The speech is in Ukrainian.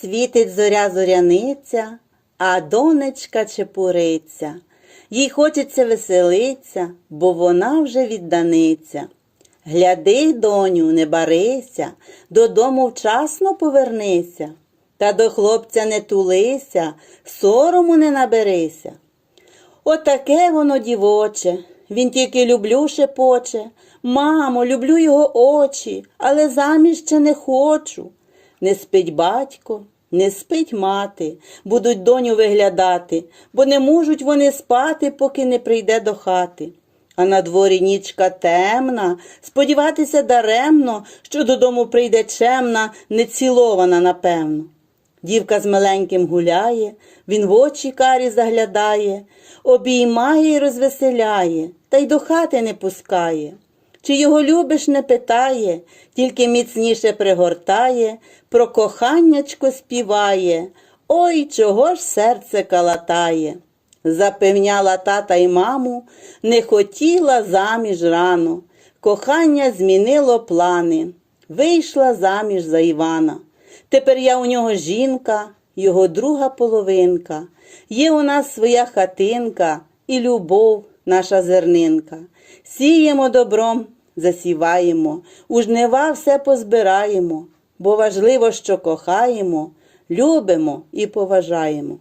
Світить зоря зоряниця, а донечка чепуриця. Їй хочеться веселиться, бо вона вже відданиця. Гляди, доню, не барися, додому вчасно повернися, та до хлопця не тулися, сорому не наберися. Отаке воно дівоче, він тільки люблю шепоче. Мамо, люблю його очі, але заміж ще не хочу. Не спить батько, не спить мати, будуть доню виглядати, бо не можуть вони спати, поки не прийде до хати. А на дворі нічка темна, сподіватися даремно, що додому прийде чемна, нецілована, напевно. Дівка з маленьким гуляє, він в очі карі заглядає, обіймає й розвеселяє, та й до хати не пускає. Чи його любиш, не питає, тільки міцніше пригортає, про коханнячко співає. Ой, чого ж серце калатає. Запевняла тата й маму, не хотіла заміж рано. Кохання змінило плани. Вийшла заміж за Івана. Тепер я у нього жінка, його друга половинка. Є у нас своя хатинка і любов, наша зернинка. Сіємо добром, засіваємо, у жнива все позбираємо, бо важливо, що кохаємо, любимо і поважаємо.